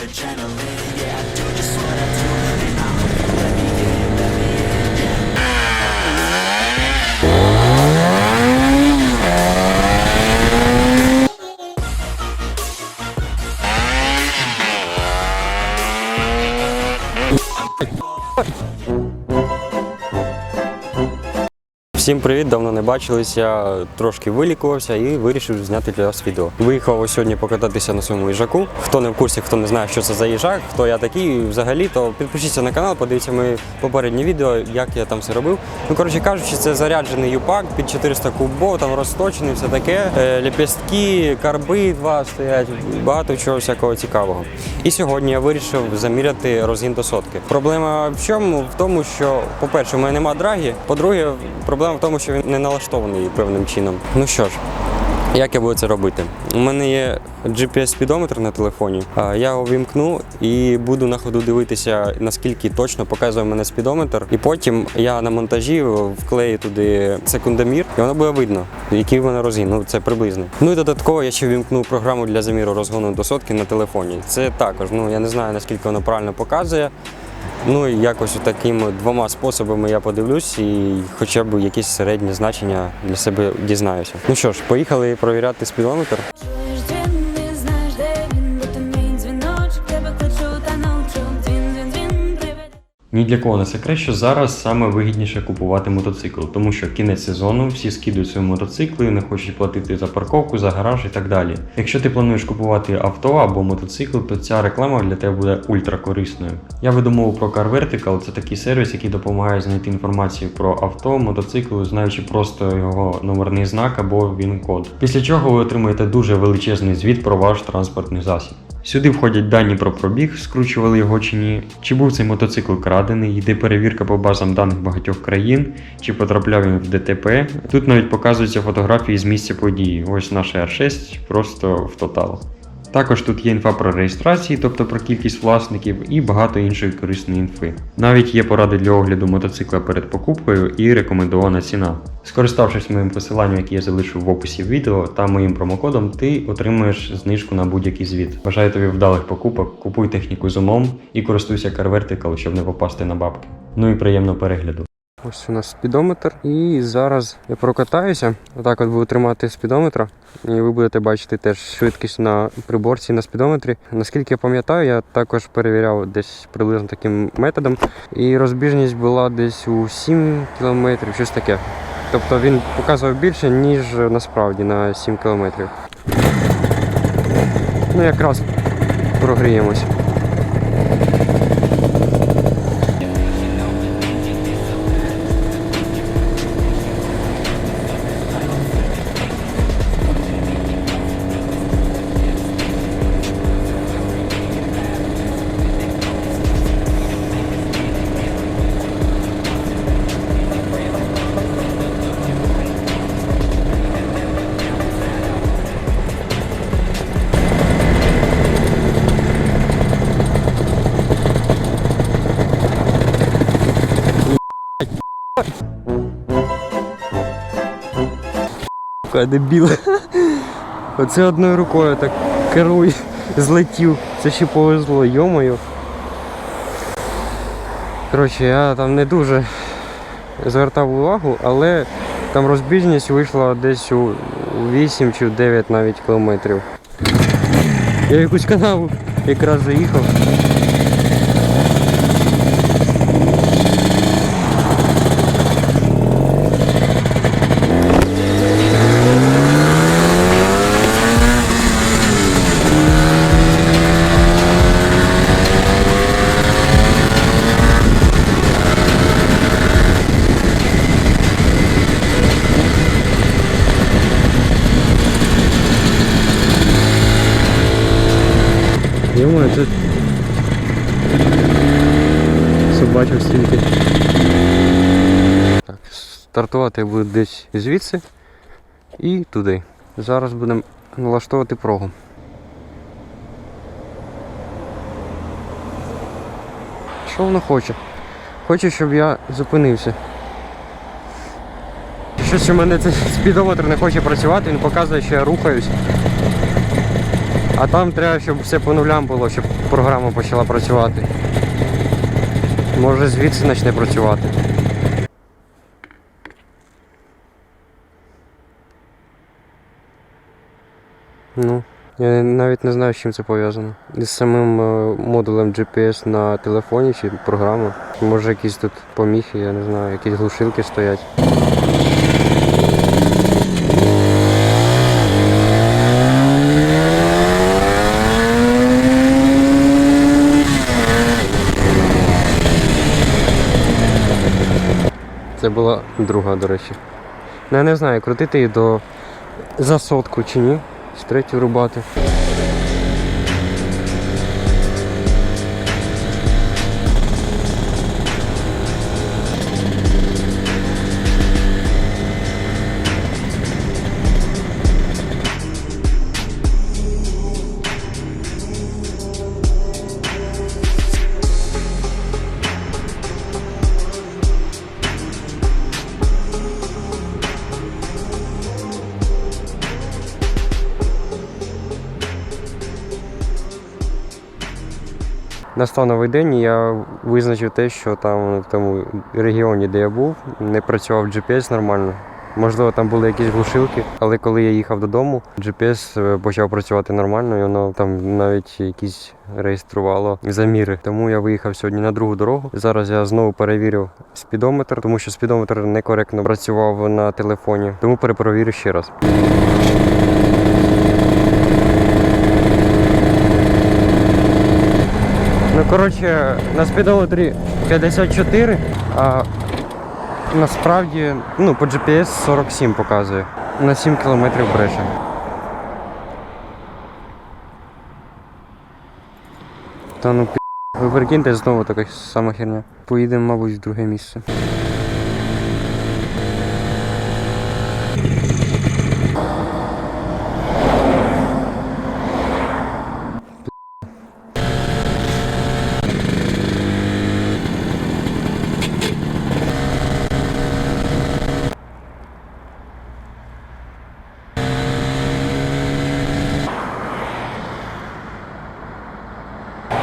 adrenaline. Yeah, I do just what I do, Всім привіт, давно не бачились. Я трошки вилікувався і вирішив зняти для вас відео. Виїхав ось сьогодні покататися на своєму їжаку. Хто не в курсі, хто не знає, що це за їжак, хто я такий взагалі, то підпишіться на канал, подивіться мої попередні відео, як я там все робив. Ну, коротше кажучи, це заряджений юпак під 400 кубов, там розточений, все таке. Е, ліпістки, карби два стоять, багато чого всякого цікавого. І сьогодні я вирішив заміряти розгін до сотки. Проблема в чому? В тому, що, по-перше, у мене нема драги. По-друге, проблема в тому, що він не налаштований певним чином. Ну що ж. Як я буду це робити? У мене є GPS-спідометр на телефоні. Я його вімкну і буду на ходу дивитися, наскільки точно показує мене спідометр. І потім я на монтажі вклею туди секундомір, і воно буде видно, який в мене розгін. Ну це приблизно. Ну і додатково я ще вімкну програму для заміру розгону до сотки на телефоні. Це також. Ну я не знаю наскільки воно правильно показує. Ну і якось такими двома способами я подивлюсь і хоча б якісь середні значення для себе дізнаюся. Ну що ж, поїхали провіряти спідометр. Ні для кого не секрет, що зараз саме вигідніше купувати мотоцикл, тому що кінець сезону всі скидують свої мотоцикли, не хочуть платити за парковку, за гараж і так далі. Якщо ти плануєш купувати авто або мотоцикл, то ця реклама для тебе буде ультракорисною. Я веду мову про Car Vertical, це такий сервіс, який допомагає знайти інформацію про авто, мотоцикл, знаючи просто його номерний знак або він код. Після чого ви отримуєте дуже величезний звіт про ваш транспортний засіб. Сюди входять дані про пробіг, скручували його чи ні, чи був цей мотоцикл крадений, йде перевірка по базам даних багатьох країн, чи потрапляв він в ДТП. Тут навіть показуються фотографії з місця події. Ось наш R6 просто в тотал. Також тут є інфа про реєстрації, тобто про кількість власників, і багато іншої корисної інфи. Навіть є поради для огляду мотоцикла перед покупкою і рекомендована ціна. Скориставшись моїм посиланням, яке я залишу в описі відео та моїм промокодом, ти отримуєш знижку на будь-який звіт. Бажаю тобі вдалих покупок, купуй техніку з умом і користуйся Car Vertical, щоб не попасти на бабки. Ну і приємного перегляду. Ось у нас спідометр, і зараз я прокатаюся. Отак от буду тримати спідометра, і ви будете бачити теж швидкість на приборці на спідометрі. Наскільки я пам'ятаю, я також перевіряв десь приблизно таким методом. І розбіжність була десь у 7 км, щось таке. Тобто він показував більше, ніж насправді на 7 км. Ну якраз прогріємось. Сука, дебіл. Оце одною рукою так керуй, злетів. Це ще повезло, йомою. Коротше, я там не дуже звертав увагу, але там розбіжність вийшла десь у 8 чи 9 навіть кілометрів. Я якусь канаву якраз заїхав. Це собачок стільки. Так, стартувати я буду десь звідси і туди. Зараз будемо налаштовувати прогу. Що воно хоче? Хоче, щоб я зупинився. Щось у мене цей спідометр не хоче працювати, він показує, що я рухаюсь. А там треба, щоб все по нулям було, щоб програма почала працювати. Може звідси почне працювати. Ну, я навіть не знаю, з чим це пов'язано. Із самим е, модулем GPS на телефоні чи програма. Може якісь тут поміхи, я не знаю, якісь глушилки стоять. Це була друга, до речі. Ну, я не знаю, крутити її до за сотку чи ні. З третю рубати. Настав новий день, я визначив те, що там в тому регіоні, де я був, не працював GPS нормально. Можливо, там були якісь глушилки, але коли я їхав додому, GPS е, почав працювати нормально, і воно там навіть якісь реєструвало заміри. Тому я виїхав сьогодні на другу дорогу. Зараз я знову перевірив спідометр, тому що спідометр некоректно працював на телефоні. Тому перепровірю ще раз. Коротше, на спідометрі 54, а насправді ну, по GPS 47 показує. На 7 кілометрів бреше. Та ну пі. Ви прикиньте, знову така сама херня. Поїдемо, мабуть, в друге місце.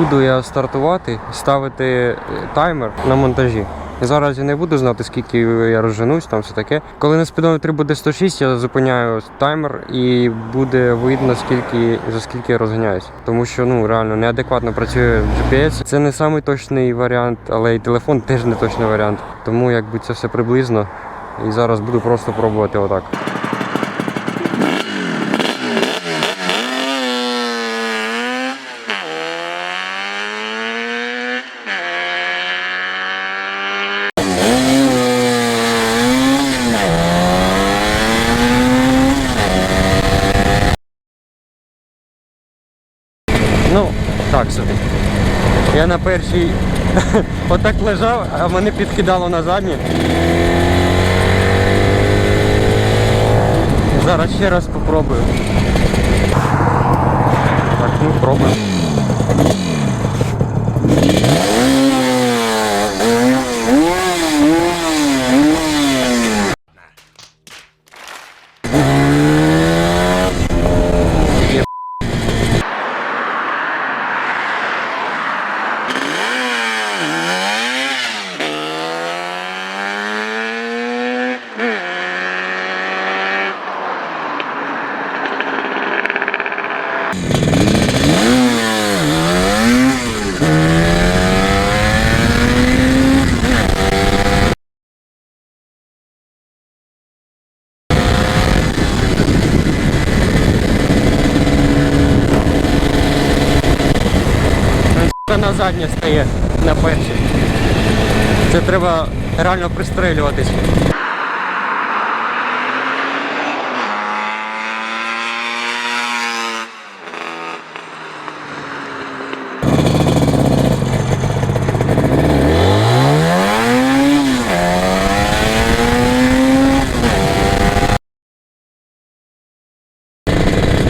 Буду я стартувати, ставити е, таймер на монтажі. Зараз я не буду знати, скільки я розженусь, там все таке. Коли на спідометрі буде 106, я зупиняю таймер і буде видно, скільки за скільки я розганяюсь. Тому що ну реально неадекватно працює GPS. Це не самий точний варіант, але й телефон теж не точний варіант. Тому якби це все приблизно. І зараз буду просто пробувати отак. Ну, так собі. Я на першій отак лежав, а мене підкидало на заднє. Зараз ще раз попробую. Так, ну пробуємо. Та на заднє стає на першій. Це треба реально пристрелюватись.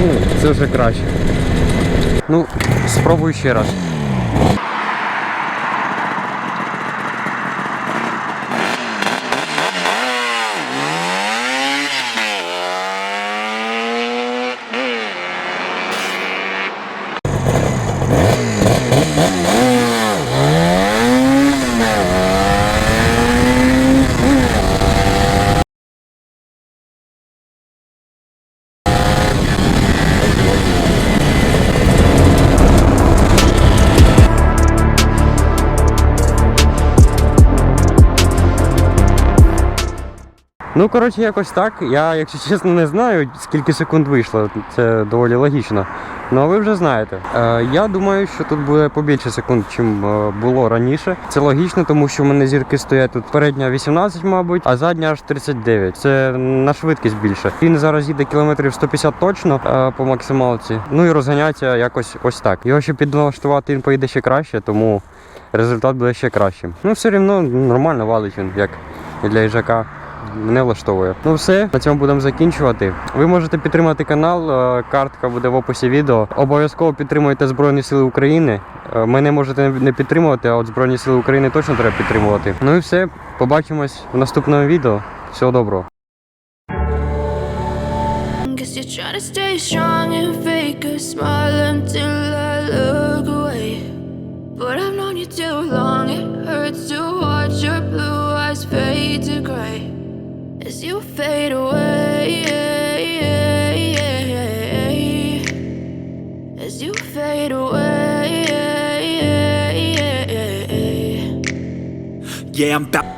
Ну, Це вже краще. Ну, спробую ще раз. Ну, коротше, якось так. Я, якщо чесно, не знаю, скільки секунд вийшло. Це доволі логічно. Ну, а ви вже знаєте. Е, я думаю, що тут буде побільше секунд, чим е, було раніше. Це логічно, тому що в мене зірки стоять тут передня 18, мабуть, а задня аж 39. Це на швидкість більше. Він зараз їде кілометрів 150 точно е, по максималці. Ну і розганяться якось ось так. Його ще підналаштувати він поїде ще краще, тому результат буде ще кращим. Ну, все рівно нормально валить він, як і для їжака. Мене влаштовує. Ну все, на цьому будемо закінчувати. Ви можете підтримати канал, е, картка буде в описі відео. Обов'язково підтримуйте Збройні Сили України. Е, Мене можете не підтримувати, а от Збройні Сили України точно треба підтримувати. Ну і все, побачимось в наступному відео. Всього доброго. But I've known you too long, it hurts to watch your blue eyes fade to gray you fade away. As you fade away. Yeah, I'm back.